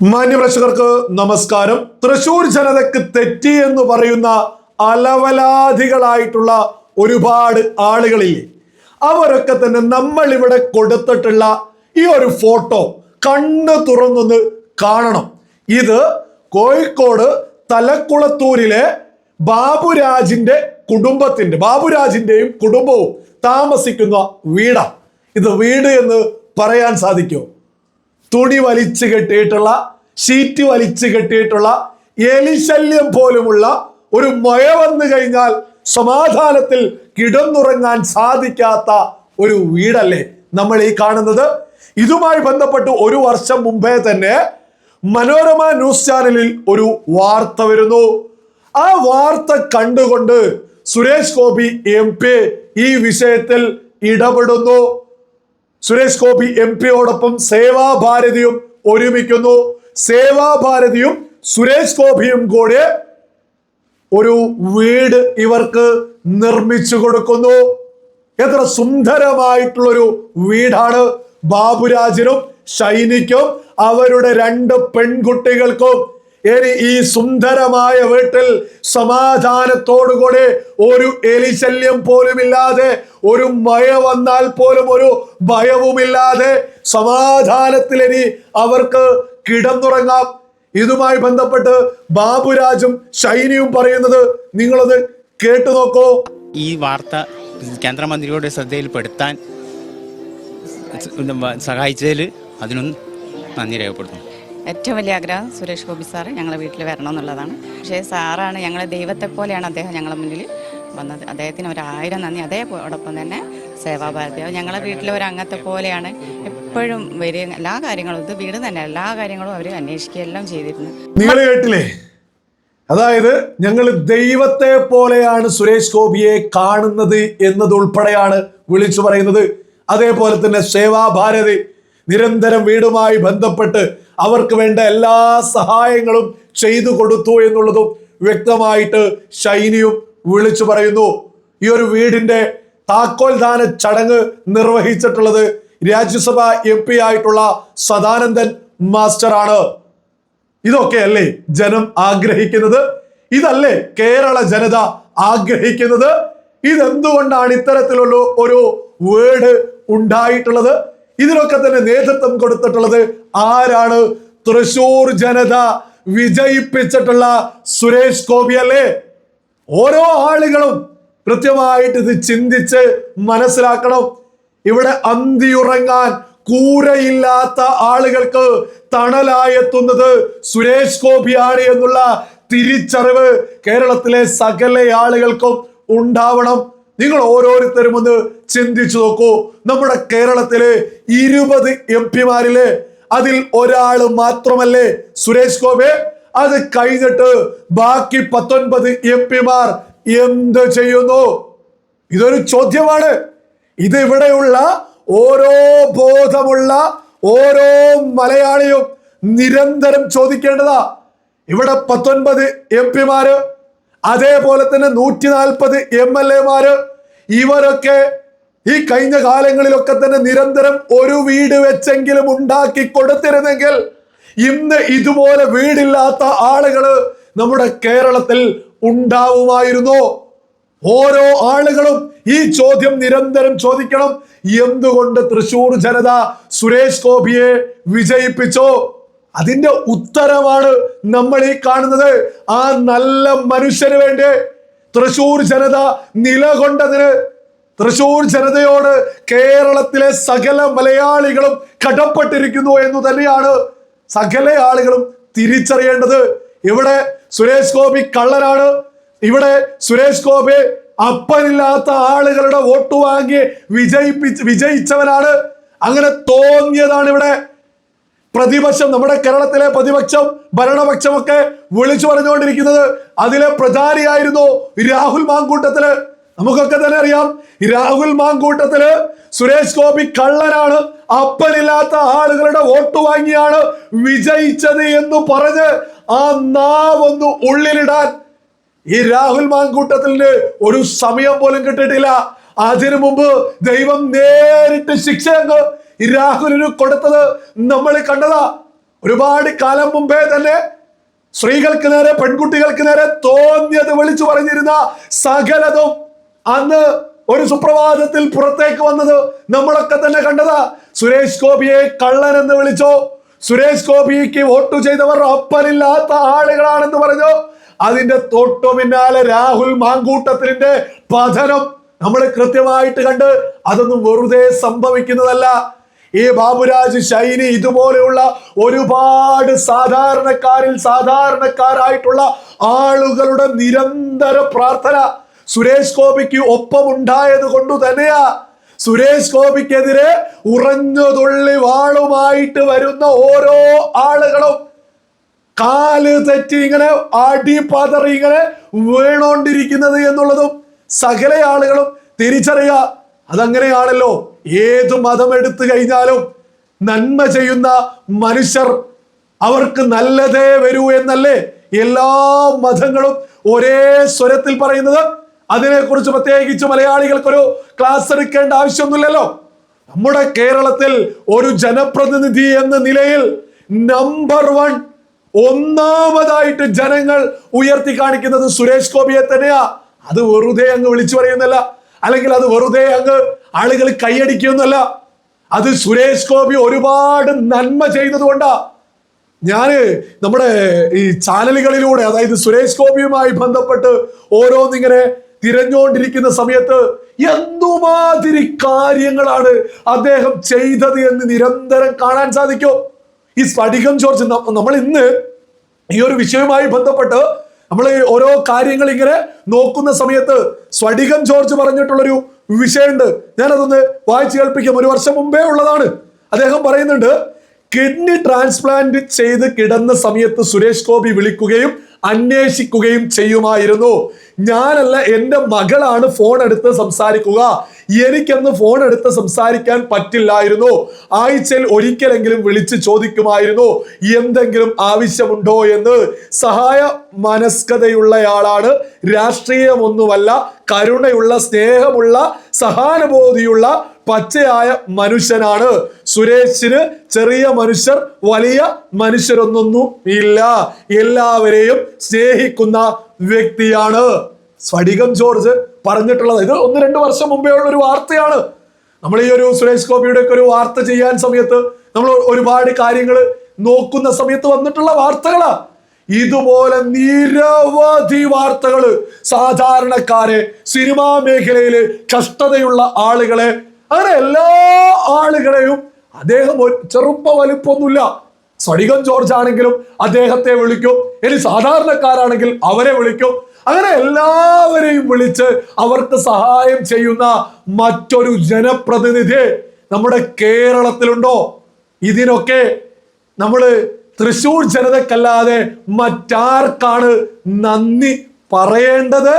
മാന്യപ്രേക്ഷകർക്ക് നമസ്കാരം. തൃശൂർ ജനതയ്ക്ക് തെറ്റി എന്ന് പറയുന്ന അലവലാധികളായിട്ടുള്ള ഒരുപാട് ആളുകളില്ലേ? അവരൊക്കെ തന്നെ നമ്മൾ ഇവിടെ കൊടുത്തിട്ടുള്ള ഈ ഒരു ഫോട്ടോ കണ്ണു തുറന്നൊന്ന് കാണണം. ഇത് കോഴിക്കോട് തലക്കുളത്തൂരിലെ ബാബുരാജിന്റെ കുടുംബത്തിന്റെ ബാബുരാജിന്റെയും കുടുംബവും താമസിക്കുന്ന വീടാണ് ഇത് വീട് എന്ന് പറയാൻ സാധിക്കുമോ? തുണി വലിച്ചു കെട്ടിയിട്ടുള്ള ഷീറ്റ് വലിച്ചു കെട്ടിയിട്ടുള്ള എലിശല്യം പോലുമുള്ള ഒരു മഴ വന്നു കഴിഞ്ഞാൽ സമാധാനത്തിൽ കിടന്നുറങ്ങാൻ സാധിക്കാത്ത ഒരു വീടല്ലേ നമ്മൾ ഈ കാണുന്നത്. ഇതുമായി ബന്ധപ്പെട്ട് ഒരു വർഷം മുമ്പേ തന്നെ മനോരമ ന്യൂസ് ചാനലിൽ ഒരു വാർത്ത വരുന്നു. ആ വാർത്ത കണ്ടുകൊണ്ട് സുരേഷ് ഗോപി എം ഈ വിഷയത്തിൽ ഇടപെടുന്നു. സുരേഷ് ഗോപി എം പിയോടൊപ്പം സേവാഭാരതിയും ഒരുമിക്കുന്നു. സേവാഭാരതിയും സുരേഷ് ഗോപിയും കൂടെ ഒരു വീട് ഇവർക്ക് നിർമ്മിച്ചു കൊടുക്കുന്നു. എത്ര സുന്ദരമായിട്ടുള്ളൊരു വീടാണ്. ബാബുരാജിനും ഷൈനിക്കും അവരുടെ രണ്ട് പെൺകുട്ടികൾക്കും ഇനി ഈ സുന്ദരമായ വീട്ടിൽ സമാധാനത്തോടുകൂടി ഒരു എലിശല്യം പോലുമില്ലാതെ ഒരു മഴ വന്നാൽ പോലും ഒരു ഭയവുമില്ലാതെ സമാധാനത്തിൽ ഇനി അവർക്ക് കിടന്നുറങ്ങാം. ഇതുമായി ബന്ധപ്പെട്ട് ബാബുരാജും ഷൈനിയും പറയുന്നത് നിങ്ങളത് കേട്ടു നോക്കോ. ഈ വാർത്ത കേന്ദ്രമന്ത്രിയുടെ ശ്രദ്ധയിൽപ്പെടുത്താൻ സഹായിച്ചതിൽ അതിനൊന്നും നന്ദി രേഖപ്പെടുത്തുന്നു. ഏറ്റവും വലിയ ആഗ്രഹം സുരേഷ് ഗോപി സാർ ഞങ്ങളെ വീട്ടിൽ വരണം എന്നുള്ളതാണ്. പക്ഷേ സാറാണ് ഞങ്ങളെ ദൈവത്തെ പോലെയാണ് അദ്ദേഹം ഞങ്ങളുടെ മുന്നിൽ വന്നത്. അദ്ദേഹത്തിന് ഒരു ആയിരം നന്ദി. അതേപോടൊപ്പം തന്നെ സേവാഭാരതി. ഞങ്ങളെ വീട്ടിലെ ഒരു അംഗത്തെ പോലെയാണ് എപ്പോഴും വരിക. എല്ലാ കാര്യങ്ങളും ഇത് വീട് തന്നെ. എല്ലാ കാര്യങ്ങളും അവർ അന്വേഷിക്കുകയെല്ലാം ചെയ്തിരുന്നു. നിങ്ങൾ കേട്ടില്ലേ അതായത് ഞങ്ങൾ ദൈവത്തെ പോലെയാണ് സുരേഷ് ഗോപിയെ കാണുന്നത് എന്നതുൾപ്പെടെയാണ് വിളിച്ചു പറയുന്നത്. അതേപോലെ തന്നെ സേവാഭാരതി നിരന്തരം വീടുമായി ബന്ധപ്പെട്ട് അവർക്ക് വേണ്ട എല്ലാ സഹായങ്ങളും ചെയ്തു കൊടുത്തു എന്നുള്ളതും വ്യക്തമായിട്ട് ഷൈനിയും വിളിച്ചു പറയുന്നു. ഈ ഒരു വീടിന്റെ താക്കോൽ ദാന ചടങ്ങ് നിർവഹിച്ചിട്ടുള്ളത് രാജ്യസഭ എം പി ആയിട്ടുള്ള സദാനന്ദൻ മാസ്റ്ററാണ്. ഇതൊക്കെ അല്ലേ ജനം ആഗ്രഹിക്കുന്നത്? ഇതല്ലേ കേരള ജനത ആഗ്രഹിക്കുന്നത്? ഇതെന്തുകൊണ്ടാണ് ഇത്തരത്തിലുള്ള ഒരു വേർഡ് ഉണ്ടായിട്ടുള്ളത്? ഇതിനൊക്കെ തന്നെ നേതൃത്വം കൊടുത്തിട്ടുള്ളത് ആരാണ്? തൃശൂർ ജനത വിജയിപ്പിച്ചിട്ടുള്ള സുരേഷ് ഗോപി അല്ലേ? ഓരോ ആളുകളും കൃത്യമായിട്ട് ഇത് ചിന്തിച്ച് മനസ്സിലാക്കണം. ഇവിടെ അന്തിയുറങ്ങാൻ കൂരയില്ലാത്ത ആളുകൾക്ക് തണലായെത്തുന്നത് സുരേഷ് ഗോപിയാണ് എന്നുള്ള തിരിച്ചറിവ് കേരളത്തിലെ സകല ആളുകൾക്കും ഉണ്ടാവണം. നിങ്ങൾ ഓരോരുത്തരും ഒന്ന് ചിന്തിച്ചു നോക്കൂ. നമ്മുടെ കേരളത്തിലെ ഇരുപത് എം പിമാരിലെ അതിൽ ഒരാൾ മാത്രമല്ലേ സുരേഷ് ഗോപി. അത് കഴിഞ്ഞിട്ട് ബാക്കി പത്തൊൻപത് എം പിമാർ എന്ത് ചെയ്യുന്നു? ഇതൊരു ചോദ്യമാണ്. ഇത് ഇവിടെയുള്ള ഓരോ ബോധമുള്ള ഓരോ മലയാളിയും നിരന്തരം ചോദിക്കേണ്ടതാ. ഇവിടെ പത്തൊൻപത് എം പിമാര് അതേപോലെ തന്നെ നൂറ്റി നാൽപ്പത് എം എൽ എമാര് ഇവരൊക്കെ ഈ കഴിഞ്ഞ കാലങ്ങളിലൊക്കെ തന്നെ നിരന്തരം ഒരു വീട് വെച്ചെങ്കിലും ഉണ്ടാക്കി കൊടുത്തിരുന്നെങ്കിൽ ഇന്ന് ഇതുപോലെ വീടില്ലാത്ത ആളുകൾ നമ്മുടെ കേരളത്തിൽ ഉണ്ടാവുമായിരുന്നു. ഓരോ ആളുകളും ഈ ചോദ്യം നിരന്തരം ചോദിക്കണം. എന്തുകൊണ്ട് തൃശൂർ ജനത സുരേഷ് ഗോപിയെ വിജയിപ്പിച്ചോ? അതിന്റെ ഉത്തരമാണ് നമ്മൾ ഈ കാണുന്നത്. ആ നല്ല മനുഷ്യന് വേണ്ടി തൃശൂർ ജനത നിലകൊണ്ടതിന് തൃശൂർ ജനതയോട് കേരളത്തിലെ സകല മലയാളികളും കടപ്പെട്ടിരിക്കുന്നു എന്ന് തന്നെയാണ് സകല ആളുകളും തിരിച്ചറിയേണ്ടത്. ഇവിടെ സുരേഷ് ഗോപി കള്ളനാണ്. ഇവിടെ സുരേഷ് ഗോപി അപ്പനില്ലാത്ത ആളുകളുടെ വോട്ട് വാങ്ങി വിജയിപ്പിച്ച് വിജയിച്ചവനാണ്. അങ്ങനെ തോന്നിയതാണ് ഇവിടെ പ്രതിപക്ഷം നമ്മുടെ കേരളത്തിലെ പ്രതിപക്ഷം ഭരണപക്ഷമൊക്കെ വിളിച്ചു പറഞ്ഞുകൊണ്ടിരിക്കുന്നത് അതിലെ പ്രധാനിയായിരുന്നു രാഹുൽ മാങ്കൂട്ടത്തിൽ. നമുക്കൊക്കെ തന്നെ അറിയാം രാഹുൽ മാങ്കൂട്ടത്തിൽ സുരേഷ് ഗോപി കള്ളനാണ് അപ്പനില്ലാത്ത ആളുകളുടെ വോട്ട് വാങ്ങിയാണ് വിജയിച്ചത് എന്ന് പറഞ്ഞ് ആ നാവൊന്ന് ഉള്ളിലിടാൻ ഈ രാഹുൽ മാങ്കൂട്ടത്തിന് ഒരു സമയം പോലും കിട്ടിയിട്ടില്ല. അതിനു മുമ്പ് ദൈവം നേരിട്ട് ശിക്ഷ രാഹുലിന് കൊടുത്തത് നമ്മൾ കണ്ടതാ. ഒരുപാട് കാലം മുമ്പേ തന്നെ സ്ത്രീകൾക്ക് നേരെ പെൺകുട്ടികൾക്ക് നേരെ തോന്നിയത് വിളിച്ചു പറഞ്ഞിരുന്ന സകലതും അന്ന് ഒരു സുപ്രഭാതത്തിൽ പുറത്തേക്ക് വന്നത് നമ്മളൊക്കെ തന്നെ കണ്ടതാ. സുരേഷ് ഗോപിയെ കള്ളൻ എന്ന് വിളിച്ചോ സുരേഷ് ഗോപിക്ക് വോട്ട് ചെയ്തവർ അപ്പനില്ലാത്ത ആളുകളാണെന്ന് പറഞ്ഞു അതിന്റെ തൊട്ടു പിന്നാലെ രാഹുൽ മാങ്കൂട്ടത്തിന്റെ പതനം നമ്മൾ കൃത്യമായിട്ട് കണ്ട് അതൊന്നും വെറുതെ സംഭവിക്കുന്നതല്ല. ഈ ബാബുരാജ് ഷൈനി ഇതുപോലെയുള്ള ഒരുപാട് സാധാരണക്കാരിൽ സാധാരണക്കാരായിട്ടുള്ള ആളുകളുടെ നിരന്തര പ്രാർത്ഥന സുരേഷ് ഗോപിക്ക് ഒപ്പമുണ്ടായത് കൊണ്ട് തന്നെയാ. സുരേഷ് ഗോപിക്കെതിരെ ഉറഞ്ഞതുള്ളി വാളുമായിട്ട് വരുന്ന ഓരോ ആളുകളും കാൽ തെറ്റി ഇങ്ങനെ അടി പതറി ഇങ്ങനെ വീണോണ്ടിരിക്കുന്നത് എന്നുള്ളതും സകല ആളുകളും തിരിച്ചറിയുക. അതങ്ങനെയാണല്ലോ. ഏത് മതം എടുത്തു കഴിഞ്ഞാലും നന്മ ചെയ്യുന്ന മനുഷ്യർ അവർക്ക് നല്ലതേ വരൂ എന്നല്ലേ എല്ലാ മതങ്ങളും ഒരേ സ്വരത്തിൽ പറയുന്നത്? അതിനെക്കുറിച്ച് പ്രത്യേകിച്ച് മലയാളികൾക്കൊരു ക്ലാസ് എടുക്കേണ്ട ആവശ്യമൊന്നുമില്ലല്ലോ. നമ്മുടെ കേരളത്തിൽ ഒരു ജനപ്രതിനിധി എന്ന നിലയിൽ നമ്പർ വൺ ഒന്നാമതായിട്ട് ജനങ്ങൾ ഉയർത്തി കാണിക്കുന്നത് സുരേഷ് ഗോപിയെ തന്നെയാ. അത് വെറുതെ അങ്ങ് വിളിച്ചു പറയുന്നല്ല അല്ലെങ്കിൽ അത് വെറുതെ അങ്ങ് ആളുകൾ കൈയടിക്കുന്നല്ല അത് സുരേഷ് ഗോപി ഒരുപാട് നന്മ ചെയ്യുന്നത് കൊണ്ടാ ഞാൻ നമ്മുടെ ഈ ചാനലുകളിലൂടെ അതായത് സുരേഷ് ഗോപിയുമായി ബന്ധപ്പെട്ട് ഓരോന്നിങ്ങനെ തിരഞ്ഞുകൊണ്ടിരിക്കുന്ന സമയത്ത് എന്തുമാതിരി കാര്യങ്ങളാണ് അദ്ദേഹം ചെയ്തത് എന്ന് നിരന്തരം കാണാൻ സാധിക്കും. ഈ സ്ഫടികം ജോർജ് നമ്മൾ ഇന്ന് ഈ ഒരു വിഷയവുമായി ബന്ധപ്പെട്ട് നമ്മൾ ഓരോ കാര്യങ്ങൾ ഇങ്ങനെ നോക്കുന്ന സമയത്ത് സ്ഫടികം ജോർജ് പറഞ്ഞിട്ടുള്ളൊരു വിഷയമുണ്ട്. ഞാനതൊന്ന് വായിച്ചു കേൾപ്പിക്കാം. ഒരു വർഷം മുമ്പേ ഉള്ളതാണ്. അദ്ദേഹം പറയുന്നുണ്ട് കിഡ്നി ട്രാൻസ്പ്ലാന്റ് ചെയ്ത് കിടന്ന സമയത്ത് സുരേഷ് ഗോപി വിളിക്കുകയും അന്വേഷിക്കുകയും ചെയ്യുമായിരുന്നു. ഞാനല്ല എന്റെ മകളാണ് ഫോൺ എടുത്ത് സംസാരിക്കുക. എനിക്കന്ന് ഫോൺ എടുത്ത് സംസാരിക്കാൻ പറ്റില്ലായിരുന്നു. ആഴ്ചയിൽ ഒരിക്കലെങ്കിലും വിളിച്ച് ചോദിക്കുമായിരുന്നു എന്തെങ്കിലും ആവശ്യമുണ്ടോ എന്ന്. സഹായ മനസ്കതയുള്ളയാളാണ് രാഷ്ട്രീയമൊന്നുമല്ല കരുണയുള്ള സ്നേഹമുള്ള സഹാനുഭൂതിയുള്ള പച്ചയായ മനുഷ്യനാണ്. സുരേഷിന് ചെറിയ മനുഷ്യർ വലിയ മനുഷ്യരൊന്നൊന്നും ഇല്ല. എല്ലാവരെയും സ്നേഹിക്കുന്ന വ്യക്തിയാണ് സ്ഫടികം ജോർജ് പറഞ്ഞിട്ടുള്ളത്. ഇത് ഒന്ന് രണ്ട് വർഷം മുമ്പേ ഉള്ള ഒരു വാർത്തയാണ്. നമ്മൾ ഈ ഒരു സുരേഷ് ഗോപിയുടെ ഒക്കെ ഒരു വാർത്ത ചെയ്യാൻ സമയത്ത് നമ്മൾ ഒരുപാട് കാര്യങ്ങൾ നോക്കുന്ന സമയത്ത് വന്നിട്ടുള്ള വാർത്തകളാ. ഇതുപോലെ നിരവധി വാർത്തകൾ സാധാരണക്കാരെ സിനിമാ മേഖലയിലെ കഷ്ടതയുള്ള ആളുകളെ അങ്ങനെ എല്ലാ ആളുകളെയും അദ്ദേഹം ചെറുപ്പ വലിപ്പൊന്നുമില്ല സ്വടികം ജോർജ് ആണെങ്കിലും അദ്ദേഹത്തെ വിളിക്കും. ഇനി സാധാരണക്കാരാണെങ്കിൽ അവരെ വിളിക്കും. അങ്ങനെ എല്ലാവരെയും വിളിച്ച് അവർക്ക് സഹായം ചെയ്യുന്ന മറ്റൊരു ജനപ്രതിനിധി നമ്മുടെ കേരളത്തിലുണ്ടോ? ഇതിനൊക്കെ നമ്മൾ തൃശൂർ ജനതക്കല്ലാതെ മറ്റാർക്കാണ് നന്ദി പറയേണ്ടത്?